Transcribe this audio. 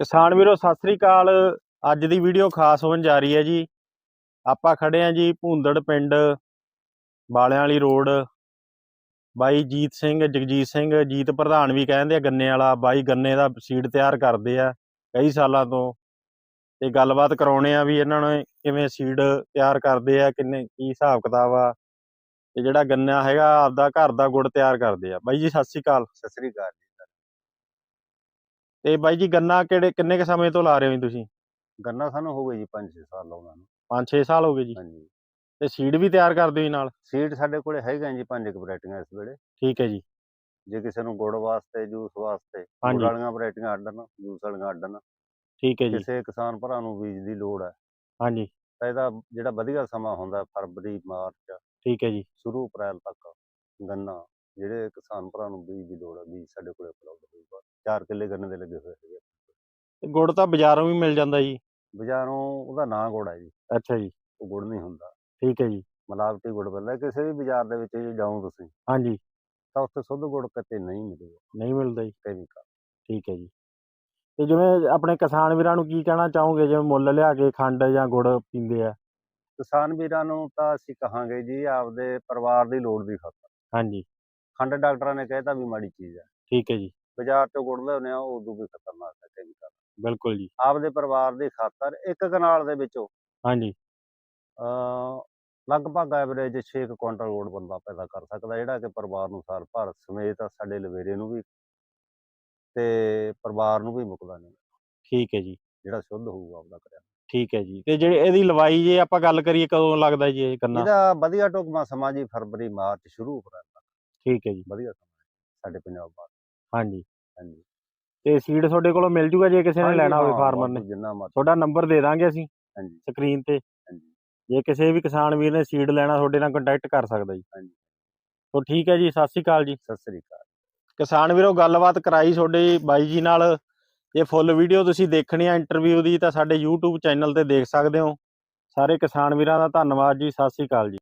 ਕਿਸਾਨ ਵੀਰੋ, ਸਤਿ ਸ੍ਰੀ ਅਕਾਲ। ਅੱਜ ਦੀ ਵੀਡੀਓ ਖਾਸ ਹੋਣ ਜਾ ਰਹੀ ਹੈ ਜੀ। ਆਪਾਂ ਖੜੇ ਆ ਜੀ ਭੂੰਦੜ ਪਿੰਡ ਬਾਲਿਆਂ ਵਾਲੀ ਰੋਡ। ਬਾਈ ਜੀਤ ਸਿੰਘ, ਜਗਜੀਤ ਸਿੰਘ, ਜੀਤ ਪ੍ਰਧਾਨ ਵੀ ਕਹਿੰਦੇ ਆ ਗੰਨੇ ਵਾਲਾ, ਬਾਈ ਗੰਨੇ ਦਾ ਸੀਡ ਤਿਆਰ ਕਰਦੇ ਆ ਕਈ ਸਾਲਾਂ ਤੋਂ। ਤੇ ਗੱਲਬਾਤ ਕਰਾਉਣੇ ਆ ਵੀ ਇਹਨਾਂ ਨੇ ਕਿਵੇਂ ਸੀਡ ਤਿਆਰ ਕਰਦੇ ਆ, ਕਿੰਨੇ, ਕੀ ਹਿਸਾਬ ਕਿਤਾਬ ਆ। ਤੇ ਜਿਹੜਾ ਗੰਨਾ ਹੈਗਾ, ਆਪਦਾ ਘਰ ਦਾ ਗੁੜ ਤਿਆਰ ਕਰਦੇ ਆ। ਬਾਈ ਜੀ, ਸਤਿ ਸ੍ਰੀ ਅਕਾਲ। ਸਤਿ ਸ੍ਰੀ ਅਕਾਲ ਜੀ। ਤੇ ਬਾਈ ਜੀ ਗੰਨਾ ਕਿਹੜੇ ਕਿੰਨੇ ਕ ਸਮੇਂ ਤੋਂ ਲਾ ਰਹੇ ਹੋ ਜੀ ਤੁਸੀਂ? ਗੰਨਾ ਸਾਨੂੰ ਹੋ ਗਏ ਜੀ 5-6 ਸਾਲ ਲਾਉਣਾ ਨੂੰ। 5-6 ਸਾਲ ਹੋ ਗਏ ਜੀ। ਹਾਂਜੀ। ਤੇ ਸੀਡ ਵੀ ਤਿਆਰ ਕਰਦੇ ਹੋ ਜੀ ਨਾਲ? ਸੀਡ ਸਾਡੇ ਕੋਲੇ ਹੈਗਾ ਜੀ ਪੰਜ ਕੁ ਵੈਰਾਈਟੀਆਂ ਇਸ ਵੇਲੇ। ਠੀਕ ਹੈ ਜੀ। ਜੇ ਕਿਸੇ ਨੂੰ ਗੁੜ ਵਾਸਤੇ ਜੂਸ ਵਾਸਤੇ ਗੁੜ। ਵਾਲੀਆਂ ਵੈਰਾਈਟੀਆਂ ਨੇ ਜੂਸ ਵਾਲੀਆਂ ਨੇ ਠੀਕ ਹੈ ਜੀ। ਕਿਸੇ ਕਿਸਾਨ ਭਰਾ ਨੂੰ ਬੀਜ ਦੀ ਲੋੜ ਹੈ। ਹਾਂਜੀ। ਤਾਂ ਇਹਦਾ ਜਿਹੜਾ ਵਧੀਆ ਸਮਾਂ ਹੁੰਦਾ ਫਰਵਰੀ ਮਾਰਚ ਠੀਕ ਹੈ ਜੀ। ਸ਼ੁਰੂ ਅਪ੍ਰੈਲ ਤੱਕ ਗੰਨਾ ਜਿਹੜੇ ਕਿਸਾਨ ਭਰਾ ਨੂੰ ਬੀਜ ਦੀ ਲੋੜ ਹੈ ਬੀਜ ਸਾਡੇ ਕੋਲੇ ਉਪਲਬਧ 4 ਕਿੱਲੇ ਗੰਨੇ ਦੇ ਲੱਗੇ ਹੋਏ ਤੇ ਗੁੜ ਤਾਂ ਬਾਜ਼ਾਰੋਂ ਵੀ ਮਿਲ ਜਾਂਦਾ ਜੀ। ਬਾਜ਼ਾਰੋਂ ਉਹਦਾ ਨਾਂ ਗੁੜ ਹੈ ਜੀ। ਅੱਛਾ ਜੀ। ਉਹ ਗੁੜ ਨਹੀਂ ਹੁੰਦਾ। ਠੀਕ ਹੈ ਜੀ। ਮਿਲਾਵਟੀ ਗੁੜ ਮਿਲਦਾ ਕਿਸੇ ਵੀ ਬਾਜ਼ਾਰ ਦੇ ਵਿੱਚ ਜੇ ਜਾਓ ਤੁਸੀਂ ਹਾਂਜੀ। ਤਾਂ ਉੱਥੇ ਸ਼ੁੱਧ ਗੁੜ ਕਿਤੇ ਨਹੀਂ ਮਿਲੇਗਾ। ਨਹੀਂ ਮਿਲਦਾ ਜੀ। ਕੈਮੀਕਲ ਠੀਕ ਹੈ ਜੀ। ਤੇ ਜਿਵੇਂ ਆਪਣੇ ਕਿਸਾਨ ਵੀਰਾਂ ਨੂੰ ਕੀ ਕਹਿਣਾ ਚਾਹੋਗੇ? ਜਿਵੇਂ ਮੁੱਲ ਲਿਆ ਕੇ ਖੰਡ ਜਾਂ ਗੁੜ ਪੀਂਦੇ ਆ। ਕਿਸਾਨ ਵੀਰਾਂ ਨੂੰ ਤਾਂ ਅਸੀਂ ਕਹਾਂਗੇ ਜੀ ਆਪਦੇ ਪਰਿਵਾਰ ਦੀ ਲੋੜ ਦੀ ਖਾਤਰ। ਹਾਂਜੀ। ਖੰਡ ਡਾਕਟਰਾਂ ਨੇ ਕਹਿਤਾ ਵੀ ਮਾੜੀ ਚੀਜ਼ ਹੈ। ਠੀਕ ਹੈ ਜੀ। ਬਾਜ਼ਾਰ ਤੋਂ ਗੁੜ ਲਿਆਉਂਦੇ ਆ ਉਹ ਉਦੋਂ ਵੀ ਖਤਰਨਾਕ ਹੈ ਕੈਮੀਕਲ ਬਿਲਕੁਲ ਜੀ। ਆਪਦੇ ਪਰਿਵਾਰ ਦੀ ਖਾਤਰ ਇੱਕ ਕਨਾਲ ਦੇ ਵਿੱਚੋਂ ਹਾਂਜੀ। ਅ ਲਗਭਗ ਐਵਰੇਜ 6 ਕੁਇੰਟਲ ਗੁੜ ਬੰਦਾ ਪੈਦਾ ਕਰ ਸਕਦਾ ਜਿਹੜਾ ਕਿ ਪਰਿਵਾਰ ਨੂੰ ਸਾਲ ਭਰ ਸਮੇਤ ਸਾਡੇ ਲਵੇਰੇ ਨੂੰ ਵੀ ਤੇ ਪਰਿਵਾਰ ਨੂੰ ਵੀ ਮੁਕਦਾ ਨਹੀਂ। ਠੀਕ ਹੈ ਜੀ। ਜਿਹੜਾ ਸ਼ੁੱਧ ਹੋਊਗਾ ਆਪਦਾ ਕਰਿਆ। ਠੀਕ ਹੈ ਜੀ। ਤੇ ਜਿਹੜੀ ਇਹਦੀ ਲਵਾਈ ਜੇ ਆਪਾਂ ਗੱਲ ਕਰੀਏ ਕਦੋਂ ਲੱਗਦਾ ਜੀ ਇਹ ਗੰਨਾ? ਇਹਦਾ ਵਧੀਆ ਟੁਕਮਾ ਸਮਾਂ ਜੀ ਫਰਵਰੀ ਮਾਰਚ ਸ਼ੁਰੂ ਅਪ੍ਰੈਲ ਤੱਕ ਠੀਕ ਹੈ ਜੀ। ਵਧੀਆ ਸਮਾਂ ਹੈ ਸਾਡੇ ਪੰਜਾਬ ਬਾਅਦ ਹਾਂਜੀ ਹਾਂਜੀ। ਤੇ ਸੀਡ ਤੁਹਾਡੇ ਕੋਲੋਂ ਮਿਲ ਜੂਗਾ ਜੇ ਕਿਸੇ ਨੇ ਹਾਂਜੀ, ਲੈਣਾ ਹੋਵੇ ਹਾਂ, ਫਾਰਮਰ ਨੇ। ਵਾਧੂ ਜਿੰਨਾ ਮਰਜ਼ੀ। ਤੁਹਾਡਾ ਨੰਬਰ ਦੇ ਦਾਂਗੇ ਅਸੀਂ ਹਾਂਜੀ। ਸਕਰੀਨ ਤੇ। ਹਾਂਜੀ। ਜੇ ਕਿਸੇ ਵੀ ਕਿਸਾਨ ਵੀਰ ਨੇ ਸੀਡ ਲੈਣਾ ਤੁਹਾਡੇ ਨਾਲ ਕੰਟੈਕਟ ਕਰ ਸਕਦਾ ਜੀ। ਹਾਂਜੀ। ਸੋ ਠੀਕ ਹੈ ਜੀ ਸਤਿ ਸ੍ਰੀ ਅਕਾਲ ਜੀ। ਸਤਿ ਸ੍ਰੀ ਅਕਾਲ। ਕਿਸਾਨ ਵੀਰੋ ਗੱਲਬਾਤ ਕਰਾਈ ਤੁਹਾਡੇ ਬਾਈ ਜੀ ਨਾਲ। ਇਹ ਫੁੱਲ ਵੀਡੀਓ ਤੁਸੀਂ ਦੇਖਣੀ ਆ ਇੰਟਰਵਿਊ ਦੀ ਤਾਂ ਸਾਡੇ YouTube ਚੈਨਲ ਤੇ ਦੇਖ ਸਕਦੇ ਹੋ। ਸਾਰੇ ਕਿਸਾਨ ਵੀਰਾਂ ਦਾ ਧੰਨਵਾਦ ਜੀ ਸਤਿ ਸ੍ਰੀ ਅਕਾਲ ਜੀ।